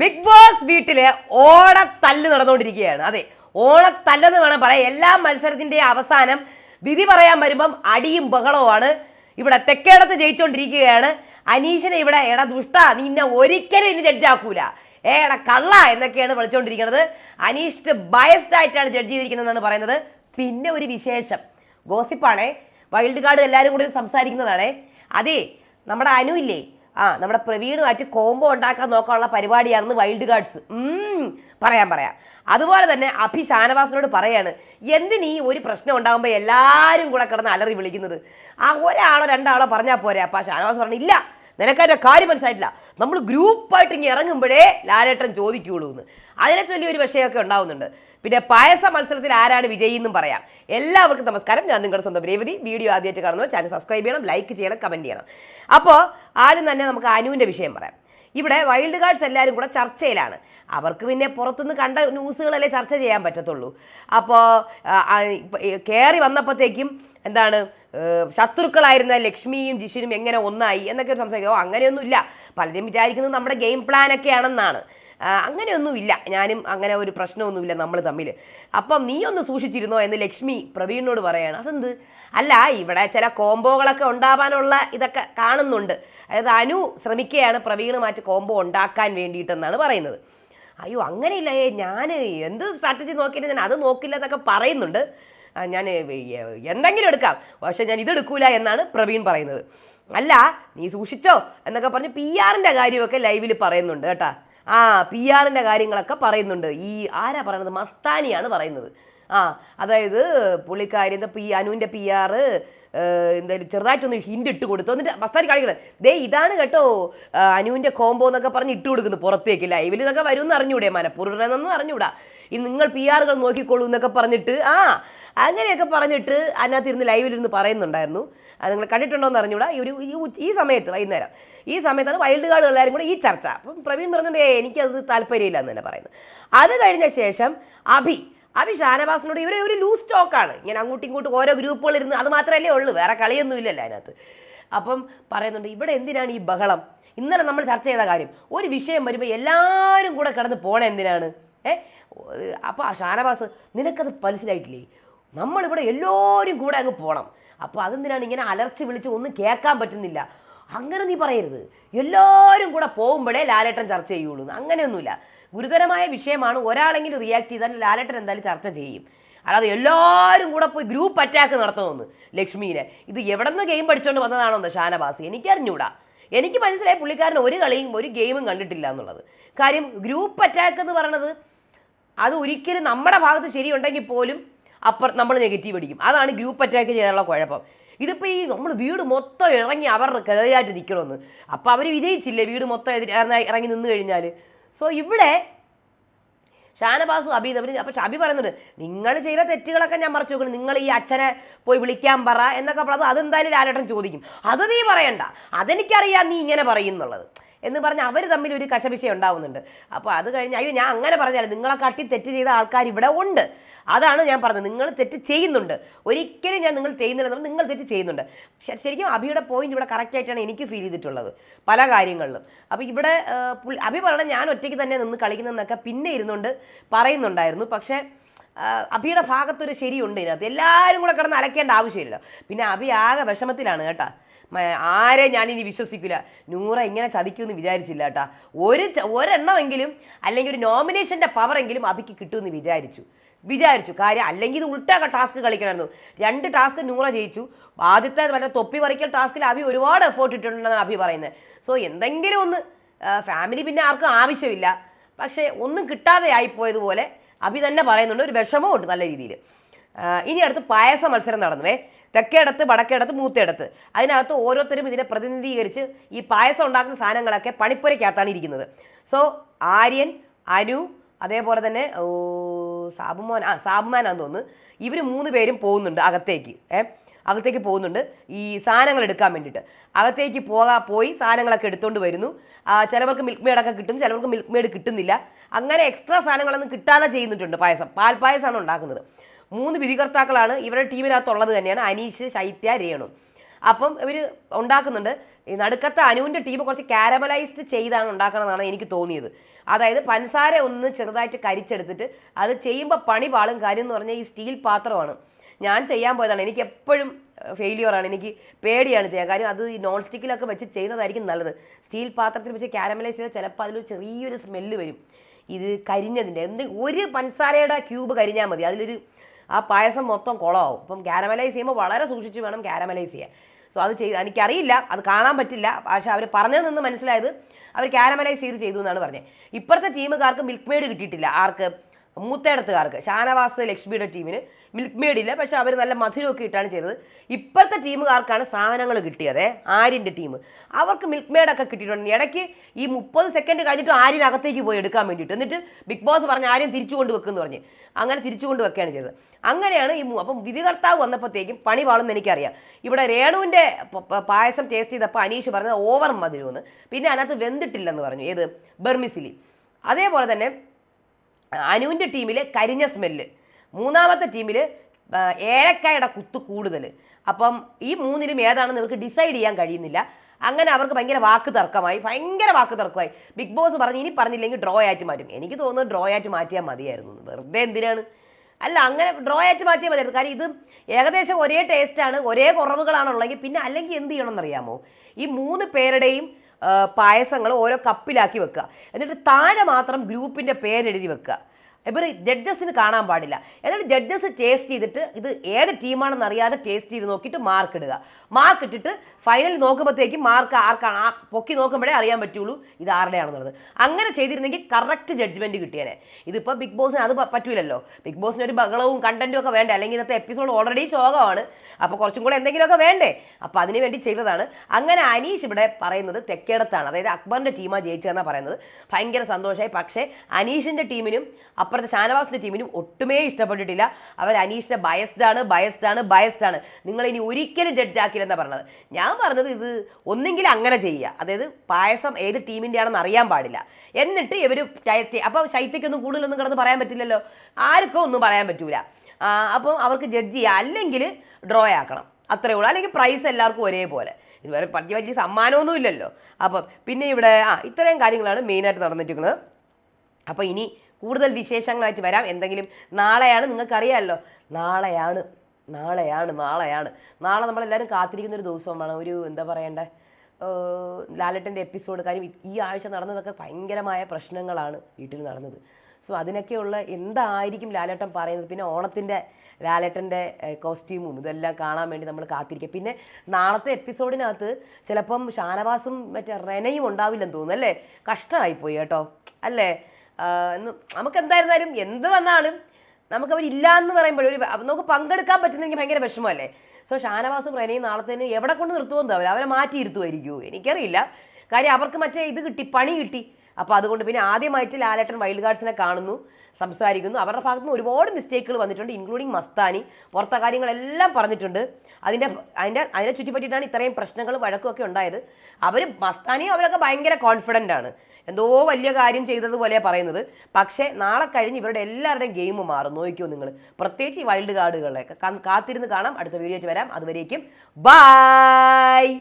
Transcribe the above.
Big boss വീട്ടിൽ ഓണത്തല്ല് നടന്നുകൊണ്ടിരിക്കുകയാണ്. അതെ ഓണത്തല്ലെന്ന് വേണം പറയാം എല്ലാ മത്സരത്തിന്റെ അവസാനം വിധി പറയാൻ വരുമ്പം അടിയും ബഹളവുമാണ്. ഇവിടെ തെക്കേടത്ത് ജയിച്ചുകൊണ്ടിരിക്കുകയാണ് അനീഷിനെ ഇവിടെ എടാ ദുഷ്ട നീ നിന്നെ ഒരിക്കലും ഇനി ജഡ്ജാക്കൂല ഏ എടാ കള്ള എന്നൊക്കെയാണ് വിളിച്ചുകൊണ്ടിരിക്കുന്നത് അനീഷ് ബയസ്ഡ് ആയിട്ടാണ് ജഡ്ജ് ചെയ്തിരിക്കുന്നതെന്നാണ് പറയുന്നത്. പിന്നെ ഒരു വിശേഷം. ഗോസിപ്പാണേ വൈൽഡ് കാർഡ് എല്ലാവരും കൂടി സംസാരിക്കുന്നതാണേ. അതെ നമ്മുടെ അനു ഇല്ലേ? ആ നമ്മുടെ പ്രവീണുമായിട്ട് കോംബോ ഉണ്ടാക്കാൻ നോക്കാനുള്ള പരിപാടിയാണെന്ന് വൈൽഡ് ഗാർഡ്സ് പറയാം പറയാം. അതുപോലെ തന്നെ അഭി ഷാനവാസിനോട് പറയാണ് എന്തിനീ ഒരു പ്രശ്നം ഉണ്ടാകുമ്പോൾ എല്ലാവരും കൂടെ കിടന്ന് അലറി വിളിക്കുന്നത്? ആ ഒരാളോ രണ്ടാളോ പറഞ്ഞാൽ പോരെ. അപ്പം ഷാനവാസ് പറഞ്ഞു ഇല്ല നിനക്കതിന്റെ കാര്യം മനസ്സിലായിട്ടില്ല. നമ്മൾ ഗ്രൂപ്പായിട്ട് ഇങ്ങനെ ഇറങ്ങുമ്പോഴേ ലാലേട്ടൻ ചോദിക്കുകയുള്ളൂ എന്ന് അതിനെ ചൊല്ലി ഒരു വിഷയമൊക്കെ ഉണ്ടാവുന്നുണ്ട്. പിന്നെ പായസ മത്സരത്തിൽ ആരാണ് വിജയി എന്നും പറയാം. എല്ലാവർക്കും നമസ്കാരം. ഞാൻ നിങ്ങളുടെ സ്വന്തം രേവതി. വീഡിയോ ആദ്യമായിട്ട് കാണുന്നവർ ചാനൽ സബ്സ്ക്രൈബ് ചെയ്യണം ലൈക്ക് ചെയ്യണം കമന്റ് ചെയ്യണം. അപ്പോൾ ആദ്യം തന്നെ നമുക്ക് അനുവിന്റെ വിഷയം പറയാം. ഇവിടെ വൈൽഡ് കാർഡ്സ് എല്ലാവരും കൂടെ ചർച്ചയിലാണ്. അവർക്ക് പിന്നെ പുറത്തുനിന്ന് കണ്ട ന്യൂസുകളല്ലേ ചർച്ച ചെയ്യാൻ പറ്റത്തുള്ളൂ. അപ്പോൾ കയറി വന്നപ്പോഴത്തേക്കും എന്താണ് ശത്രുക്കളായിരുന്ന ലക്ഷ്മിയും ജിഷിനും എങ്ങനെ ഒന്നായി എന്നൊക്കെ സംസാരിക്കും ഓ അങ്ങനെയൊന്നുമില്ല. പലരും വിചാരിക്കുന്നത് നമ്മുടെ ഗെയിം പ്ലാനൊക്കെയാണെന്നാണ് അങ്ങനെയൊന്നുമില്ല. ഞാനും അങ്ങനെ ഒരു പ്രശ്നമൊന്നുമില്ല നമ്മൾ തമ്മിൽ. അപ്പം നീ ഒന്ന് സൂക്ഷിച്ചിരുന്നോ എന്ന് ലക്ഷ്മി പ്രവീണിനോട് പറയാണ്. അതെന്ത്? അല്ല ഇവിടെ ചില കോംബോകളൊക്കെ ഉണ്ടാവാനുള്ള ഇതൊക്കെ കാണുന്നുണ്ട്. അതായത് അനു ശ്രമിക്കുകയാണ് പ്രവീണുമായിട്ട് കോംബോ ഉണ്ടാക്കാൻ വേണ്ടിയിട്ടെന്നാണ് പറയുന്നത്. അയ്യോ അങ്ങനെയില്ല. ഏ ഞാൻ എന്ത് സ്ട്രാറ്റജി നോക്കിയിട്ട് ഞാൻ അത് നോക്കില്ല എന്നൊക്കെ പറയുന്നുണ്ട്. ഞാൻ എന്തെങ്കിലും എടുക്കാം. പക്ഷെ ഞാൻ ഇതെടുക്കൂല എന്നാണ് പ്രവീൺ പറയുന്നത്. അല്ല നീ സൂക്ഷിച്ചോ എന്നൊക്കെ പറഞ്ഞ് പി ആറിന്റെ കാര്യമൊക്കെ ലൈവിൽ പറയുന്നുണ്ട് കേട്ടാ. ആ പി ആറിന്റെ കാര്യങ്ങളൊക്കെ പറയുന്നുണ്ട്. ഈ ആരാ പറയുന്നത് മസ്താനിയാണ് പറയുന്നത്. ആ അതായത് പുള്ളിക്കാരി എന്താ പി അനുവിന്റെ പി ആറ് എന്തായാലും ചെറുതായിട്ടൊന്ന് ഹിന്റ് ഇട്ട് കൊടുത്തു. എന്നിട്ട് മസ്താനി കളിക്കണം ദേ ഇതാണ് കേട്ടോ അനുവിന്റെ കോംബോ എന്നൊക്കെ പറഞ്ഞ് ഇട്ട് കൊടുക്കുന്നു പുറത്തേക്ക്. ലൈവിൽ ഇതൊക്കെ വരും എന്ന് അറിഞ്ഞൂടെ മനപ്പൂർവമെന്നൊന്നും അറിഞ്ഞൂടാ. ഈ നിങ്ങൾ പി ആറുകൾ നോക്കിക്കോളൂ എന്നൊക്കെ പറഞ്ഞിട്ട് ആ അങ്ങനെയൊക്കെ പറഞ്ഞിട്ട് അതിനകത്ത് ഇരുന്ന് ലൈവിലിരുന്ന് പറയുന്നുണ്ടായിരുന്നു. അത് നിങ്ങൾ കണ്ടിട്ടുണ്ടോ എന്ന് അറിഞ്ഞൂടാ. ഈ ഒരു ഈ സമയത്ത് വൈകുന്നേരം. ഈ സമയത്താണ് വൈൽഡ് കാർഡ് എല്ലാവരും കൂടെ ഈ ചർച്ച. അപ്പം പ്രവീൺ പറഞ്ഞിട്ടുണ്ട് എനിക്കത് താല്പര്യമില്ല എന്ന് തന്നെ പറയുന്നത്. അത് കഴിഞ്ഞ ശേഷം അഭി അഭി ഷാനവാസിനോട് ഇവരെ ഒരു ലൂസ് ടോക്കാണ്. ഇങ്ങനെ അങ്ങോട്ടും ഇങ്ങോട്ടും ഓരോ ഗ്രൂപ്പുകൾ ഇരുന്ന് അത് മാത്രമല്ലേ ഉള്ളൂ വേറെ കളിയൊന്നും ഇല്ലല്ലോ അതിനകത്ത്. അപ്പം പറയുന്നുണ്ട് ഇവിടെ എന്തിനാണ് ഈ ബഹളം? ഇന്നലെ നമ്മൾ ചർച്ച ചെയ്ത കാര്യം ഒരു വിഷയം വരുമ്പോൾ എല്ലാവരും കൂടെ കിടന്ന് പോണെന്തിനാണ് ഏ? അപ്പോൾ ഷാനവാസ് നിനക്കത് മനസ്സിലായിട്ടില്ലേ? നമ്മളിവിടെ എല്ലാവരും കൂടെ അങ്ങ് പോകണം അപ്പോൾ അതെന്തിനാണ് ഇങ്ങനെ അലർച്ച വിളിച്ച് ഒന്നും കേൾക്കാൻ പറ്റുന്നില്ല? അങ്ങനെ നീ പറയരുത്. എല്ലാവരും കൂടെ പോകുമ്പോഴേ ലാലേട്ടൻ ചർച്ച ചെയ്യുള്ളൂ. അങ്ങനെയൊന്നുമില്ല. ഗുരുതരമായ വിഷയമാണ് ഒരാളെങ്കിലും റിയാക്ട് ചെയ്താൽ ലാലേട്ടൻ എന്തായാലും ചർച്ച ചെയ്യും. അല്ലാതെ എല്ലാവരും കൂടെ പോയി ഗ്രൂപ്പ് അറ്റാക്ക് നടത്തണമെന്ന് ലക്ഷ്മീനെ. ഇത് എവിടെ നിന്ന് ഗെയിം പഠിച്ചുകൊണ്ട് വന്നതാണോന്ന് ഷാനവാസ് എനിക്കറിഞ്ഞൂടാ എനിക്ക് മനസ്സിലായി പുള്ളിക്കാരൻ ഒരു കളിയും ഒരു ഗെയിമും കണ്ടിട്ടില്ല എന്നുള്ളത്. കാര്യം ഗ്രൂപ്പ് അറ്റാക്ക് എന്ന് പറയണത് അത് ഒരിക്കലും നമ്മുടെ ഭാഗത്ത് ശരിയുണ്ടെങ്കിൽ പോലും അപ്പുറം നമ്മൾ നെഗറ്റീവ് അടിക്കും. അതാണ് ഗ്രൂപ്പ് അറ്റാക്ക് ചെയ്യാനുള്ള കുഴപ്പം. ഇതിപ്പോൾ ഈ നമ്മൾ വീട് മൊത്തം ഇറങ്ങി അവർ കഥയായിട്ട് നിൽക്കണമെന്ന് അപ്പോൾ അവർ വിജയിച്ചില്ലേ വീട് മൊത്തം ഇറങ്ങി- നിന്ന് കഴിഞ്ഞാൽ സോ ഇവിടെ ഷാനവാസു അബി അവർ അപ്പോൾ അബി പറയുന്നുണ്ട് നിങ്ങൾ ചെയ്ത തെറ്റുകളൊക്കെ ഞാൻ മറച്ചു വെക്കണം നിങ്ങൾ ഈ അച്ഛനെ പോയി വിളിക്കാൻ പറ എന്നൊക്കെ പറഞ്ഞത് അതെന്തായാലും ലാലേട്ടൻ ചോദിക്കും. അത് നീ പറയണ്ട. അതെനിക്കറിയാം നീ ഇങ്ങനെ പറയുന്നുള്ളത് എന്ന് പറഞ്ഞ് അവർ തമ്മിൽ ഒരു കശപിശ ഉണ്ടാവുന്നുണ്ട്. അപ്പോൾ അത് കഴിഞ്ഞ് അയ്യോ ഞാൻ അങ്ങനെ പറഞ്ഞാൽ നിങ്ങളെ കാട്ടി തെറ്റ് ചെയ്ത ആൾക്കാർ ഇവിടെ ഉണ്ട്. അതാണ് ഞാൻ പറഞ്ഞത്. നിങ്ങൾ തെറ്റ് ചെയ്യുന്നുണ്ട്. ഒരിക്കലും ഞാൻ നിങ്ങൾ ചെയ്യുന്നില്ല നിങ്ങൾ തെറ്റ് ചെയ്യുന്നുണ്ട്. ശരിക്കും അഭിയുടെ പോയിന്റ് ഇവിടെ കറക്റ്റ് ആയിട്ടാണ് എനിക്ക് ഫീൽ ചെയ്തിട്ടുള്ളത്. പല കാര്യങ്ങളിലും. അപ്പോൾ ഇവിടെ അഭി പറയണ ഞാൻ ഒറ്റയ്ക്ക് തന്നെ നിന്ന് കളിക്കുന്നതെന്നൊക്കെ പിന്നെ ഇരുന്നുകൊണ്ട് പറയുന്നുണ്ടായിരുന്നു. പക്ഷേ അഭിയുടെ ഭാഗത്തൊരു ശരിയുണ്ട് ഇതിനകത്ത്. എല്ലാവരും കൂടെ കിടന്ന് അലക്കേണ്ട ആവശ്യമില്ല പിന്നെ അഭി ആകെ വിഷമത്തിലാണ് കേട്ടാ. ആരെ ഞാനിനി വിശ്വസിക്കില്ല നൂറ ഇങ്ങനെ ചതിക്കുമെന്ന് വിചാരിച്ചില്ല കേട്ടാ ഒരു ഒരെണ്ണമെങ്കിലും അല്ലെങ്കിൽ ഒരു നോമിനേഷന്റെ പവറെങ്കിലും അഭിക്ക് കിട്ടുമെന്ന് വിചാരിച്ചു. വിചാരിച്ചു. കാര്യം അല്ലെങ്കിൽ ഇത് ഉൾട്ടാ ടാസ്ക് കളിക്കണമായിരുന്നു. രണ്ട് ടാസ്ക് നൂറ ജയിച്ചു. ആദ്യത്തെ മറ്റേ തൊപ്പി പറിക്കൽ ടാസ്കിൽ അഭി ഒരുപാട് എഫേർട്ട് ഇട്ടിട്ടുണ്ടെന്നാണ് അഭി പറയുന്നത്. സോ എന്തെങ്കിലും ഒന്ന് ഫാമിലി പിന്നെ ആർക്കും ആവശ്യമില്ല. പക്ഷേ ഒന്നും കിട്ടാതെ ആയിപ്പോയതുപോലെ അഭി തന്നെ പറയുന്നുണ്ട്. ഒരു വിഷമവും ഉണ്ട് നല്ല രീതിയിൽ. ഇനി അടുത്ത് പായസ മത്സരം നടന്നുവേ തെക്കേടത്ത് വടക്കേടത്ത് മൂത്തേടത്ത്. അതിനകത്ത് ഓരോരുത്തരും ഇതിനെ പ്രതിനിധീകരിച്ച് ഈ പായസം ഉണ്ടാക്കുന്ന സാധനങ്ങളൊക്കെ പണിപ്പുരയ്ക്കകത്താണ് ഇരിക്കുന്നത്. സോ ആര്യൻ അനു അതേപോലെ തന്നെ ഓ, സാബുമോൻ ആ സാബുമാനാന്ന് തോന്നുന്നു. ഇവർ മൂന്ന് പേരും പോകുന്നുണ്ട് അകത്തേക്ക് ഏ. അകത്തേക്ക് പോകുന്നുണ്ട് ഈ സാധനങ്ങൾ എടുക്കാൻ വേണ്ടിയിട്ട്. അകത്തേക്ക് പോകാ പോയി സാധനങ്ങളൊക്കെ എടുത്തുകൊണ്ട് വരുന്നു. ചിലവർക്ക് മിൽക്ക് മെയ്ഡൊക്കെ കിട്ടും ചിലവർക്ക് മിൽക്ക് മെയ്ഡ് കിട്ടുന്നില്ല. അങ്ങനെ എക്സ്ട്രാ സാധനങ്ങളൊന്നും കിട്ടാതെ ചെയ്യുന്നിട്ടുണ്ട് പായസം. പാൽ പായസമാണ് ഉണ്ടാക്കുന്നത്. മൂന്ന് വിധികർത്താക്കളാണ് ഇവരുടെ ടീമിനകത്തുള്ളത് തന്നെയാണ് അനീഷ് ശൈത്യ രേണു. അപ്പം ഇവർ ഉണ്ടാക്കുന്നുണ്ട്. നടുക്കത്തെ അനുവിന്റെ ടീം കുറച്ച് കാരമലൈസ്ഡ് ചെയ്താണ് ഉണ്ടാക്കണമെന്നാണ് എനിക്ക് തോന്നിയത്. അതായത് പഞ്ചസാര ഒന്ന് ചെറുതായിട്ട് കരിച്ചെടുത്തിട്ട് അത് ചെയ്യുമ്പോൾ പണി പാളും. കാര്യം എന്ന് പറഞ്ഞാൽ ഈ സ്റ്റീൽ പാത്രമാണ്. ഞാൻ ചെയ്യാൻ പോയതാണ്. എനിക്ക് എപ്പോഴും ഫെയിലിയറാണ് എനിക്ക് പേടിയാണ് ചെയ്യാൻ. കാര്യം അത് ഈ നോൺ സ്റ്റിക്കിലൊക്കെ വെച്ച് ചെയ്യുന്നതായിരിക്കും നല്ലത്. സ്റ്റീൽ പാത്രത്തിൽ വെച്ച് കാരമലൈസ് ചെയ്താൽ ചിലപ്പോൾ അതിലൊരു ചെറിയൊരു സ്മെല്ല് വരും. ഇത് കരിഞ്ഞതിന്റെ എന്ത് ഒരു പഞ്ചസാരയുടെ ക്യൂബ് കരിഞ്ഞാൽ മതി. അതിലൊരു ആ പായസം മൊത്തം കുളമാവും അപ്പം കാരമലൈസ് ചെയ്യുമ്പോൾ വളരെ സൂക്ഷിച്ച് വേണം കാരമലൈസ് ചെയ്യാൻ. സോ അത് ചെയ്ത് എനിക്കറിയില്ല അത് കാണാൻ പറ്റില്ല. പക്ഷേ അവർ പറഞ്ഞതിൽ നിന്ന് മനസ്സിലായത് അവർ കാരമലൈസ് ചെയ്ത് ചെയ്തു എന്നാണ് പറഞ്ഞത്. ഇപ്പുറത്തെ ടീമുകാർക്ക് മിൽക്ക് മെയ്ഡ് കിട്ടിയിട്ടില്ല. ആർക്ക്? മൂത്തേടത്തുകാർക്ക് ഷാനവാസ് ലക്ഷ്മിയുടെ ടീമിന് മിൽക്ക് മെയ്ഡ് ഇല്ല പക്ഷെ അവർ നല്ല മധുരമൊക്കെ ഇട്ടാണ് ചെയ്തത്. ഇപ്പോഴത്തെ ടീമുകാർക്കാണ് സാധനങ്ങൾ കിട്ടിയത് ആര്യന്റെ ടീം. അവർക്ക് മിൽക്ക് മെയ്ഡൊക്കെ കിട്ടിയിട്ടുണ്ട്. ഇടയ്ക്ക് ഈ മുപ്പത് സെക്കൻഡ് കഴിഞ്ഞിട്ട് ആര്യൻ അകത്തേക്ക് പോയി എടുക്കാൻ വേണ്ടിയിട്ട്. എന്നിട്ട് ബിഗ് ബോസ് പറഞ്ഞ് ആര്യൻ തിരിച്ചു കൊണ്ട് വെക്കുമെന്ന് പറഞ്ഞ്. അങ്ങനെ തിരിച്ചു കൊണ്ട് വെക്കുകയാണ് ചെയ്തത്. അങ്ങനെയാണ് ഈ അപ്പം വിധികർത്താവ് വന്നപ്പോഴത്തേക്കും പണി പാളുമെന്ന് എനിക്കറിയാം. ഇവിടെ രേണുവിന്റെ പായസം ടേസ്റ്റ് ചെയ്തപ്പോൾ അനീഷ് പറഞ്ഞത് ഓവർ മധുരമെന്ന്. പിന്നെ അതിനകത്ത് വെന്തിട്ടില്ലെന്ന് പറഞ്ഞു. ഏത്? ബെർമിസിലി. അതേപോലെ തന്നെ അനുവിന്റെ ടീമിൽ കരിഞ്ഞ സ്മെല്ല്. മൂന്നാമത്തെ ടീമിൽ ഏലക്കായുടെ കുത്ത് കൂടുതൽ അപ്പം ഈ മൂന്നിലും ഏതാണെന്ന് ഇവർക്ക് ഡിസൈഡ് ചെയ്യാൻ കഴിയുന്നില്ല. അങ്ങനെ അവർക്ക് ഭയങ്കര വാക്ക് തർക്കമായി ഭയങ്കര വാക്ക് തർക്കമായി. ബിഗ് ബോസ് പറഞ്ഞ് ഇനി പറഞ്ഞില്ലെങ്കിൽ ഡ്രോ ആയിട്ട് മാറ്റും. എനിക്ക് തോന്നുന്നത് ഡ്രോ ആയിട്ട് മാറ്റിയാൽ മതിയായിരുന്നു. വെറുതെ എന്തിനാണ്? അല്ല അങ്ങനെ ഡ്രോ ആയിട്ട് മാറ്റിയാൽ മതിയായിരുന്നു. കാര്യം ഇത് ഏകദേശം ഒരേ ടേസ്റ്റാണ് ഒരേ കുറവുകളാണുള്ളതെങ്കിൽ പിന്നെ അല്ലെങ്കിൽ എന്ത് ചെയ്യണമെന്നറിയാമോ? ഈ മൂന്ന് പേരുടെയും പായസങ്ങൾ ഓരോ കപ്പിലാക്കി വെക്കുക. എന്നിട്ട് താഴെ മാത്രം ഗ്രൂപ്പിന്റെ പേരെഴുതി വെക്കുക. ഇവർ ജഡ്ജസിന് കാണാൻ പാടില്ല. എന്നിട്ട് ജഡ്ജസ് ടേസ്റ്റ് ചെയ്തിട്ട് ഇത് ഏത് ടീമാണെന്ന് അറിയാതെ ടേസ്റ്റ് ചെയ്ത് നോക്കിയിട്ട് മാർക്ക് ഇടുക. മാർക്ക് ഇട്ടിട്ട് ഫൈനൽ നോക്കുമ്പോഴത്തേക്കും മാർക്ക് ആർക്കാണ്? ആ പൊക്കി നോക്കുമ്പോഴേ അറിയാൻ പറ്റുള്ളൂ ഇത് ആരുടെയാണെന്നുള്ളത്. അങ്ങനെ ചെയ്തിരുന്നെങ്കിൽ കറക്റ്റ് ജഡ്ജ്മെന്റ് കിട്ടിയേനെ. ഇതിപ്പോൾ ബിഗ് ബോസിന് അത് പറ്റൂലല്ലോ. ബിഗ് ബോസിന് ഒരു ബഹളവും കണ്ടന്റും ഒക്കെ വേണ്ടേ? അല്ലെങ്കിൽ ഇന്നത്തെ എപ്പിസോഡ് ഓൾറെഡി ശോകമാണ്. അപ്പോൾ കുറച്ചും കൂടെ എന്തെങ്കിലുമൊക്കെ വേണ്ടേ? അപ്പോൾ അതിന് വേണ്ടി ചെയ്തതാണ്. അങ്ങനെ അനീഷ് ഇവിടെ പറയുന്നത് തെക്കേടത്താണ്. അതായത് അക്ബറിന്റെ ടീമാണ് ജയിച്ചതെന്നാണ് പറയുന്നത്. ഭയങ്കര സന്തോഷമായി പക്ഷേ അനീഷിന്റെ ടീമിനും അപ്പുറത്തെ ഷാനവാസിന്റെ ടീമിനും ഒട്ടുമേ ഇഷ്ടപ്പെട്ടിട്ടില്ല. അവർ അനീഷിനെ ബയസ്ഡ് ആണ് ബയസ്ഡ് ആണ് ബയസ്ഡ് ആണ്. നിങ്ങൾ ഇനി ഒരിക്കലും ജഡ്ജ് ആക്കില്ലെന്നാണ് പറഞ്ഞത്. ഞാൻ പറഞ്ഞത് ഇത് ഒന്നെങ്കിൽ അങ്ങനെ ചെയ്യുക. അതായത് പായസം ഏത് ടീമിന്റെ ആണെന്ന് അറിയാൻ പാടില്ല. എന്നിട്ട് ഇവർ അപ്പോൾ ശൈത്യക്കൊന്നും കൂടുതലൊന്നും കിടന്ന് പറയാൻ പറ്റില്ലല്ലോ. ആർക്കും ഒന്നും പറയാൻ പറ്റൂല. അപ്പം അവർക്ക് ജഡ്ജ് ചെയ്യുക. അല്ലെങ്കിൽ ഡ്രോ ആക്കണം. അത്രേ ഉള്ളൂ. അല്ലെങ്കിൽ പ്രൈസ് എല്ലാവർക്കും ഒരേപോലെ. ഇതുവരെ വലിയ വലിയ സമ്മാനമൊന്നും ഇല്ലല്ലോ. അപ്പം പിന്നെ ഇവിടെ ആ ഇത്രയും കാര്യങ്ങളാണ് മെയിനായിട്ട് നടന്നിട്ടിരിക്കുന്നത് അപ്പോൾ ഇനി കൂടുതൽ വിശേഷങ്ങളായിട്ട് വരാം. എന്തെങ്കിലും നാളെയാണ് നിങ്ങൾക്കറിയാമല്ലോ. നാളെയാണ് നാളെയാണ് നാളെയാണ്. നാളെ നമ്മളെല്ലാവരും കാത്തിരിക്കുന്ന ഒരു ദിവസമാണ്. ഒരു എന്താ പറയണ്ടേ? ലാലട്ടന്റെ എപ്പിസോഡ്. കാര്യം ഈ- ആഴ്ച നടന്നതൊക്കെ ഭയങ്കരമായ പ്രശ്നങ്ങളാണ് വീട്ടിൽ നടന്നത്. സോ അതിനൊക്കെയുള്ള എന്തായിരിക്കും ലാലേട്ടൻ പറയുന്നത്? പിന്നെ ഓണത്തിന്റെ ലാലേട്ടന്റെ കോസ്റ്റ്യൂമും ഇതെല്ലാം കാണാൻ വേണ്ടി നമ്മൾ കാത്തിരിക്കുക. പിന്നെ നാളത്തെ എപ്പിസോഡിനകത്ത് ചിലപ്പം ഷാനവാസും മറ്റേ റെനയും ഉണ്ടാവില്ലെന്ന് തോന്നുന്നു അല്ലേ? കഷ്ടമായിപ്പോയി കേട്ടോ. അല്ലേ? നമുക്ക് എന്തായിരുന്നാലും എന്ത് വന്നാലും നമുക്ക് അവരില്ല എന്ന് പറയുമ്പോൾ നമുക്ക് പങ്കെടുക്കാൻ പറ്റുന്നെങ്കിൽ ഭയങ്കര വിഷമമല്ലേ? സോ ഷാനവാസും റെനയും തന്നെ എവിടെ കൊണ്ട് നിർത്തുമെന്ന് അവരെ മാറ്റി ഇരുത്തുമായിരിക്കുമോ എനിക്കറിയില്ല. കാര്യം അവർക്ക് മറ്റേ ഇത് കിട്ടി പണി കിട്ടി. അപ്പോൾ അതുകൊണ്ട് പിന്നെ ആദ്യമായിട്ട് ലാലേട്ടൻ വൈൽഡ് ഗാർഡ്സിനെ കാണുന്നു സംസാരിക്കുന്നു. അവരുടെ ഭാഗത്ത് നിന്ന് ഒരുപാട് മിസ്റ്റേക്കുകൾ വന്നിട്ടുണ്ട് ഇൻക്ലൂഡിങ് മസ്താനി. പുറത്തെ കാര്യങ്ങളെല്ലാം പറഞ്ഞിട്ടുണ്ട്. അതിന്റെ അതിന്റെ അതിനെ ചുറ്റിപ്പറ്റിയിട്ടാണ് ഇത്രയും പ്രശ്നങ്ങൾ വഴക്കും ഒക്കെ ഉണ്ടായത്. അവർ മസ്താനി അവരൊക്കെ ഭയങ്കര കോൺഫിഡന്റ് ആണ്. എന്തോ വലിയ കാര്യം ചെയ്തതുപോലെ പറയുന്നത്. പക്ഷേ നാളെ കഴിഞ്ഞ് ഇവരുടെ എല്ലാവരുടെയും ഗെയിം മാറും. നോക്കിയോ നിങ്ങൾ. പ്രത്യേകിച്ച് ഈ വൈൽഡ് കാർഡുകളെ കാത്തിരുന്ന് കാണാം. അടുത്ത വീഡിയോ വരാം. അതുവരേക്കും ബൈ